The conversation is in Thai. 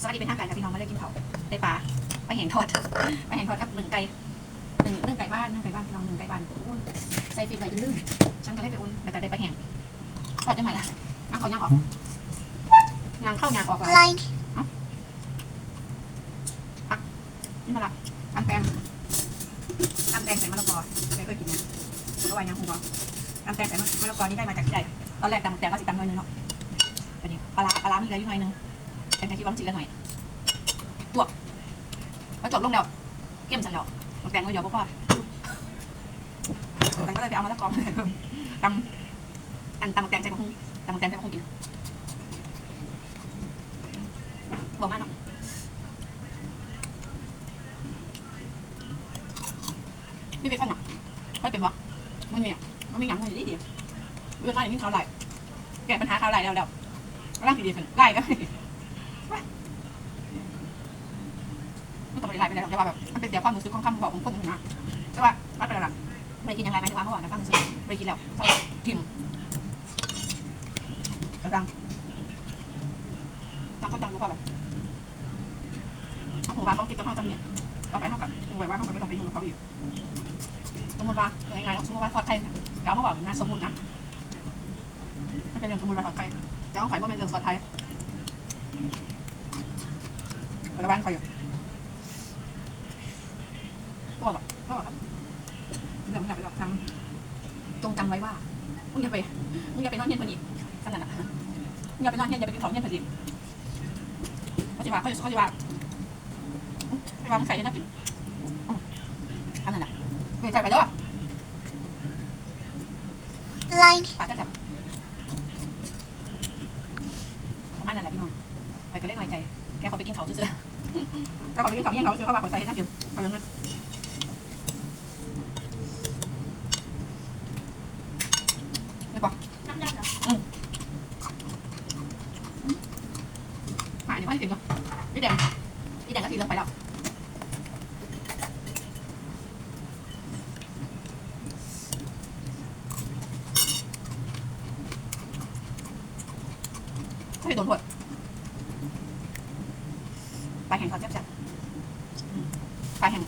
สวัสดีเป็นทางการค่ะพี่น้องมาเลยกินเผาได้ปลาไปแห่งทอดไปแห่งทอดกับหนึ่งไก่หนึ่งหนึ่งไก่บ้านหนึ่งไก่บ้านพี่น้องหนึ่งไก่บ้านอุ้ยใส่ฟิล์มไว้จนลืมฉันก็ได้ไปอุ่นแต่ก็ได้ไปแห่งทอดได้ไหมล่ะน้ำเขายางออกยางเข้ายางออกเลย Like. นี่มาละตำแตงตำแตงใส่มะละกอไม่เคยกินนะเพราะว่ายังคงบอกตำแตงใส่มะละกอนี่ได้มาจากที่ใดตอนแรกตำแตงก็สิตำน้อยนึงเนาะอันนี้ปลาร้าปลาร้ามีเหลืออยู่หน่อยนึง แต่ในที่ว่ามันสิเหลือหน่อยตวกพอจบลงแล้วเกี่ยมสันแล้วตำแตงก็เดี๋ยวพ่อตำแตงก็เลยไปเอามะละกอมาใส่เพิ่มตำอันตำแตงใส่มะฮุ่งตำแตงใส่มะฮุ่งกินบอกมาเนาะไม่เป็นข้าวหนักไม่เป็นวะไม่มีอะไม่มีหยังไม่ดีดียวเรื่องอะไรนี่เขาไหลแก้ปัญหาเขาไหลแล้วแล้วร่างดีๆเป็นไล่ก็ ไม่ต้องไปไล่ไปแต่ว่าแบบมันเป็นเสียความรู้สึกของคำบอกของคนอื่นนะแต่ว่าไม่เป็นไรหรอกไม่กินยังไงไหม่ได้ว่าเมื่อวานนะความรู้สึกไม่กินแล้วกินกระดังตั้งก็ตังรู้ป่ะแบบเอาหัวบ้านเขากินกับข้าวจำเนี่ยต่อไปเท่ากับหัวบ้านเขาไม่ต้องไปยุ่งกับเขาอีกสมมติว่ายังไงสมมติว่าทอดไข่เกาเขาบอกนะสมมตินะไม่เป็นเรื่องสมมติว่าทอดไข่เกาไข่ว่าเป็นเรื่องทอดไข่ระวังไข่ พ่อยู่ก็แบบก็แบบเรื่องมันแบบทำจงจำไว้ว่ามึงอย่าไปมึงอย่าไปนอนเงีย็นอดีขนาดนั้นมึงอย่าไปนอนเงีย็นอย่าไปกินของเงีย็นอดีเขาจะว่าเขาจะเขาจะว่าไม่ว่ามึงใส่ได้กินขนาดนั้นไม่ใช่ไปแล้ว Like. ปากก็แบบประมาณนั้นแหละพี่น้องไปก็เล่นหน่อยใจแกเขาไปกินเขาซื่อๆแล้วเขาไปกินเขาเยี่ยงเขาซื่อเขาว่าหัวใจน่ากินเขาอย่ ยโดนหดปลาแห้งเขาแซ่บๆปแห้ง